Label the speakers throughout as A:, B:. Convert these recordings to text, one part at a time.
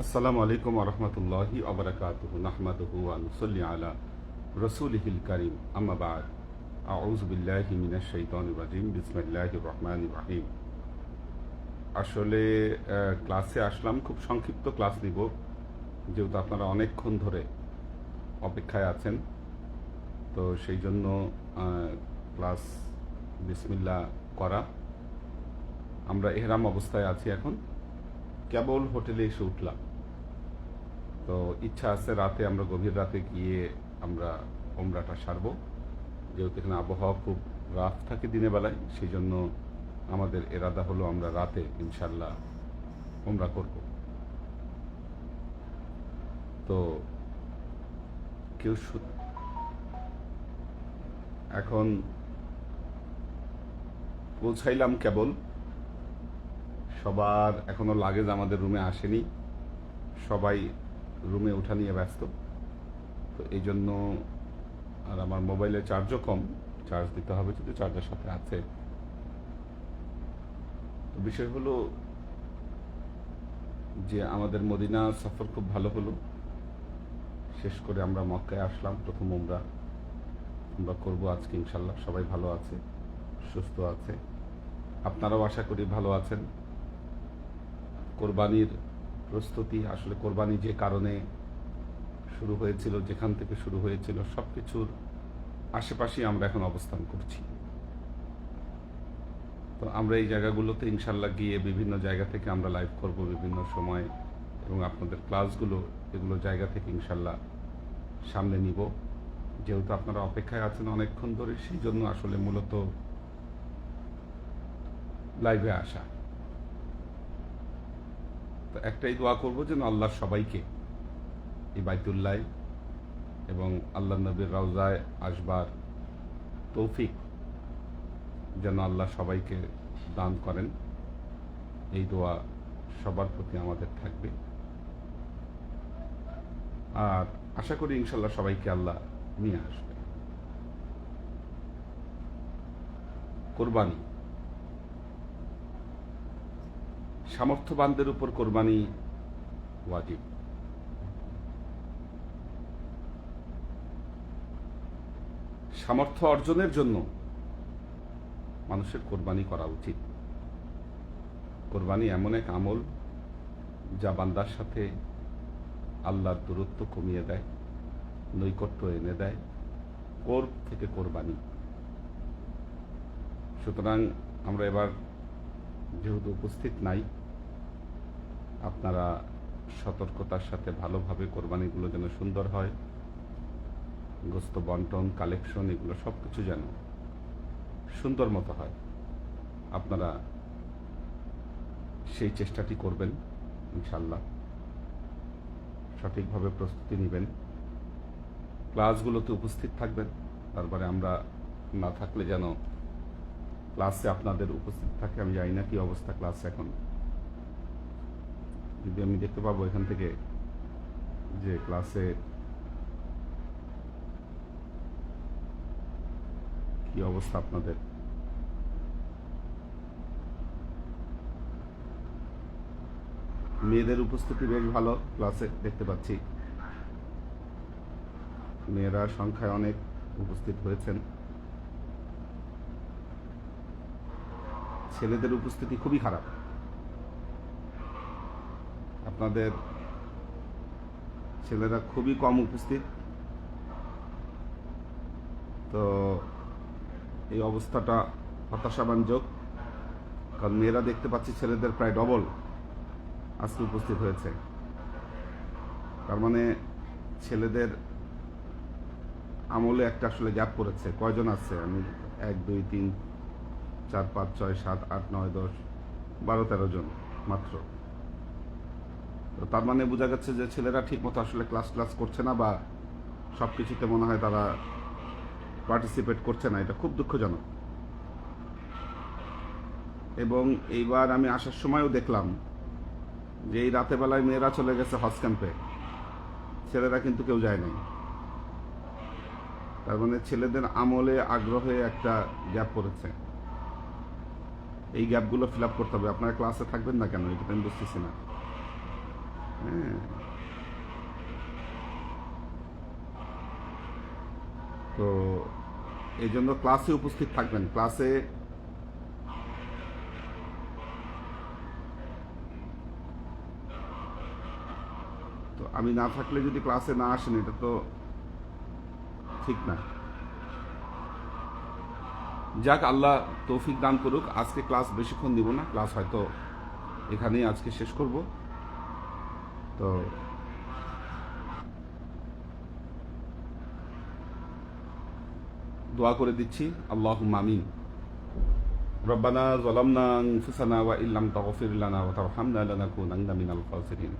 A: আসসালামু আলাইকুম আহমতুল্লাহি আবরাকাতুহু নাহমাদুহু আনুসল্লি আলা রসুলহিল করিম আমাবাদ আউজবিল্লাহি মিনাশ শৈতান রাজিম বিসমিল্লাহি রহমান রাহিম আসলে ক্লাসে আসলাম খুব সংক্ষিপ্ত ক্লাস নিব যেহেতু আপনারা অনেকক্ষণ ধরে অপেক্ষায় আছেন তো সেই জন্য ক্লাস বিসমিল্লা করা আমরা এহরাম অবস্থায় আছি এখন কেবল হোটেলে এসে উঠলাম তো ইচ্ছা আছে রাতে আমরা গভীর রাতে গিয়ে আমরা ওমরাটা সারবো যেহেতু এখানে আবহাওয়া খুব রাত থাকে দিনে বেলায় সেই জন্য আমাদের এরাদা হলো আমরা রাতে ইনশাল্লাহ ওমরা করব তো কেউ এখন পৌঁছাইলাম কেবল সবার এখনও লাগেজ আমাদের রুমে আসেনি সবাই রুমে ওঠা নিয়ে ব্যস্ত তো এই জন্য আর আমার মোবাইলে চার্জও কম চার্জ দিতে হবে যদি চার্জের সাথে আছে তো বিষয় হলো যে আমাদের মদিনা সফর খুব ভালো হলো শেষ করে আমরা মক্কায় আসলাম প্রথম আমরা আমরা করবো আজকে ইনশাল্লাহ সবাই ভালো আছে সুস্থ আছে আপনারাও আশা করি ভালো আছেন কোরবানির প্রস্তুতি আসলে কোরবানি যে কারণে শুরু হয়েছিল যেখান থেকে শুরু হয়েছিল সব কিছুর আশেপাশেই আমরা এখন অবস্থান করছি তো আমরা এই জায়গাগুলোতে ইনশাল্লাহ গিয়ে বিভিন্ন জায়গা থেকে আমরা লাইভ করব বিভিন্ন সময় এবং আপনাদের ক্লাসগুলো এগুলো জায়গা থেকে ইনশাল্লাহ সামনে নিব যেহেতু আপনারা অপেক্ষায় আছেন অনেকক্ষণ ধরে সেই জন্য আসলে মূলত লাইভে আসা তো একটাই দোয়া করব যেন আল্লাহ সবাইকে এই বাইতুল্লাহ এবং আল্লাহ নবীর রওজায় আসবার তৌফিক যেন আল্লাহ সবাইকে দান করেন এই দোয়া সবার প্রতি আমাদের থাকবে আর আশা করি ইনশাল্লাহ সবাইকে আল্লাহ নিয়ে আসবে কোরবানি সামর্থ্যবানদের উপর কোরবানি ওয়াজিব সামর্থ্য অর্জনের জন্য মানুষের কোরবানি করা উচিত কোরবানি এমন এক আমল যা বান্দার সাথে আল্লাহর দূরত্ব কমিয়ে দেয় নৈকট্য এনে দেয় কোর থেকে কোরবানি সুতরাং আমরা এবার যেহেতু উপস্থিত নাই আপনারা সতর্কতার সাথে ভালোভাবে কোরবানিগুলো যেন সুন্দর হয় গোস্ত বন্টন কালেকশন এগুলো সব কিছু যেন সুন্দর মতো হয় আপনারা সেই চেষ্টাটি করবেন ইনশাল্লাহ সঠিকভাবে প্রস্তুতি নেবেন ক্লাসগুলোতে উপস্থিত থাকবেন তারপরে আমরা না থাকলে যেন ক্লাসে আপনাদের উপস্থিত থাকে আমি জানি না কি অবস্থা ক্লাসে এখন যদি আমি দেখতে পাবো এখান থেকে যে ক্লাসে কি অবস্থা আপনাদের মেয়েদের উপস্থিতি বেশ ভালো ক্লাসে দেখতে পাচ্ছি মেয়েরা সংখ্যায় অনেক উপস্থিত হয়েছেন ছেলেদের উপস্থিতি খুবই খারাপ আপনাদের ছেলেরা খুবই কম উপস্থিত তো এই অবস্থাটা হতাশাবাঞ্জক কারণ মেয়েরা দেখতে পাচ্ছি ছেলেদের প্রায় ডবল আজকে উপস্থিত হয়েছে তার মানে ছেলেদের আমলে একটা আসলে গ্যাপ পড়েছে কয়জন আছে আমি এক দুই তিন চার পাঁচ ছয় সাত আট নয় দশ বারো তেরো জন মাত্র তার মানে বোঝা যাচ্ছে যে ছেলেরা ঠিক মতো আসলে ক্লাস ক্লাস করছে না বা সব কিছুতে মনে হয় তারা পার্টিসিপেট করছে না এটা খুব দুঃখজনক এবং এইবার আমি আসার সময়ও দেখলাম যে এই বেলায় মেয়েরা চলে গেছে হজ ক্যাম্পে ছেলেরা কিন্তু কেউ যায় নাই তার মানে ছেলেদের আমলে আগ্রহে একটা গ্যাপ পড়েছে এই গ্যাপগুলো ফিল আপ করতে হবে আপনারা ক্লাসে থাকবেন না কেন এটা আমি বুঝতেছি না হ্যাঁ তো এই জন্য ক্লাসে উপস্থিত থাকবেন ক্লাসে তো আমি না থাকলে যদি ক্লাসে না আসেন এটা তো ঠিক না যাক আল্লাহ তৌফিক দান করুক আজকে ক্লাস বেশিক্ষণ দিব না ক্লাস হয়তো এখানেই আজকে শেষ করবো তো দোয়া করে দিচ্ছি আল্লাহ মামিন রব্বানা জলামনা ফুসানা ওয়া ইল্লাম তাগফির লানা ওয়া তারহামনা লানাকুনান্না মিনাল খাসিরিন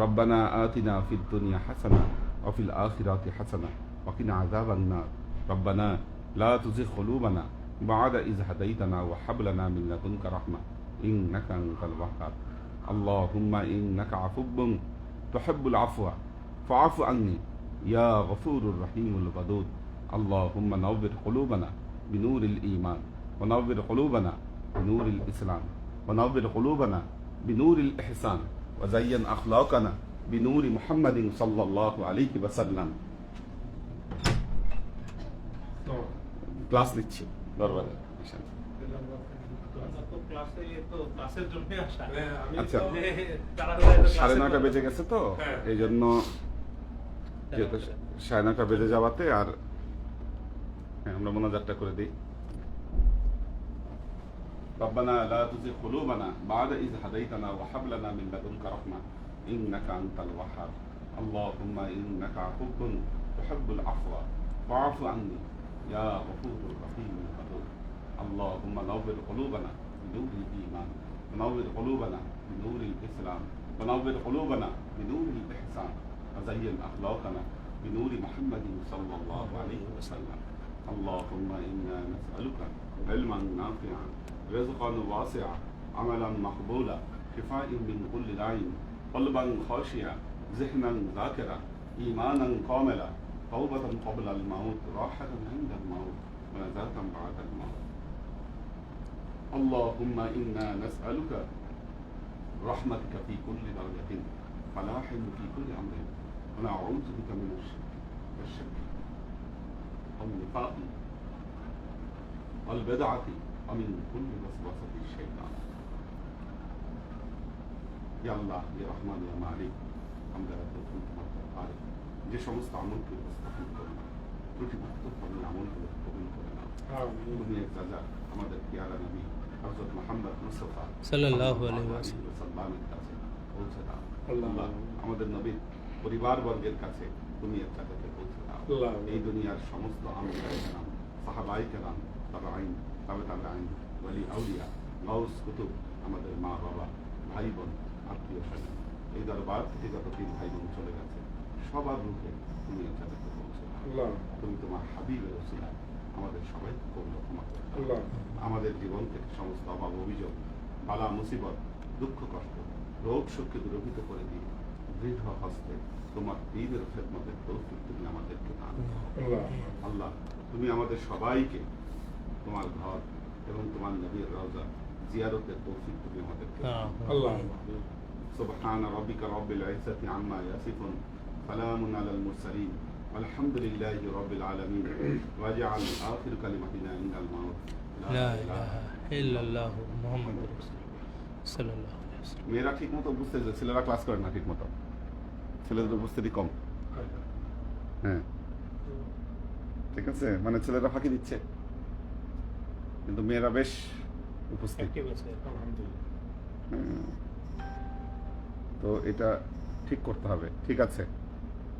A: রব্বানা আতিনা ফিদ দুনিয়া হাসানা ওয়া ফিল আখিরাতি হাসানা ওয়া কিনা আযাবান নার রব্বানা লা তুজিগ কুলুবানা বা'দা ইয হাদাইতানা ওয়া হাব লানা মিন লাদুনকা রাহমা ইন্নাকা আনতাল ওয়াহ্হাব اللهم إنك عفو تحب العفو فاعف عني يا غفور الرحيم الودود اللهم نور قلوبنا بنور الإيمان ونور قلوبنا بنور الإسلام ونور قلوبنا بنور الإحسان وزين أخلاقنا بنور محمد صلى الله عليه وسلم ক্লাস নিচ্ছি দরবারে আচ্ছা সাড়ে নয়টা বেজে গেছে তো এই জন্য সাড়ে নয়টা বেজে যাওয়াতে আর আমরা মোনাজাতটা করে দিই ربنا لا تزغ قلوبنا بعد إذ هديتنا وهب لنا من لدنك رحمة إنك أنت الوهاب اللهم إنك عفو تحب العفو فاعف عني يا غفور رحيم قدور اللهم نور قلوبنا بنور الإيمان ونور قلوبنا بنور الإسلام ونور قلوبنا بنور الإحسان وزين أخلاقنا بنور محمد صلى الله عليه وسلم اللهم إنا نسألك علما نافعا رزقا واسعا عملا مقبولا شفاء من كل داء قلبا خاشعا ذهنا ذاكرا إيمانا كاملا توبة قبل الموت راحة عند الموت ونزاه بعد الموت اللهم إنا نسألك رحمتك في كل درجة فلاح في كل أمر ونعوذ بك من الشرك والشك والنفاق والبدعة ومن كل وسوسة الشيطان يا الله يا رحمن يا مالك আমরা প্রথম তোমার আর যে সমস্ত আমলকে উপস্থাপন করি ত্রুটিমুক্ত আমলগুলো কবুল করে নাও আমাদের পেয়ারা নবী কাছে আমাদের পরিবারবর্গের কাছে পৌঁছে দাও এই দুনিয়ার সমস্ত আমলাই সাহাবাই কালাম আইন আইন বলি আউলিয়া গাউস কুতুব আমাদের মা বাবা ভাই বোন আত্মীয় স্বজন এই দরবার থেকে যত তিন ভাই বোন চলে গেছে সবার রূপে তুমি এর পৌঁছে দাও তুমি তোমার হাবিবের ওসিলায় আমাদের সবাইকে কবুল ক্ষমা করে আমাদের জীবন থেকে সমস্ত অভাব অভিযোগ বালা মুসিবত দুঃখ কষ্ট রোগ শোককে দুরভিত করে দিয়ে দৃঢ় হস্তে তোমার দিনের খেদমতের তৌফিক তুমি আমাদেরকে দান আল্লাহ তুমি আমাদের সবাইকে তোমার ঘর এবং তোমার নবীর রাজা জিয়ারতের তৌফিক তুমি আমাদেরকে আল্লাহ সুবহান রাব্বিকা রাব্বিল ইজ্জাতি আম্মা ইয়াসিফুন সালামুন আলাল মুরসালিন الحمد لله رب العالمين واجعل آخر كلمتنا عند الموت لا إله إلا الله محمد رسول الله صلى الله عليه وسلم মেয়েরা ঠিকমতো বুঝতে যায় ছেলেরা ক্লাস করে না ঠিকমতো ছেলেদের উপস্থিতি কম হ্যাঁ ঠিক আছে মানে ছেলেরা ফাঁকি দিচ্ছে কিন্তু মেয়েরা বেশ উপস্থিত হ্যাঁ। তো এটা ঠিক করতে হবে ঠিক আছে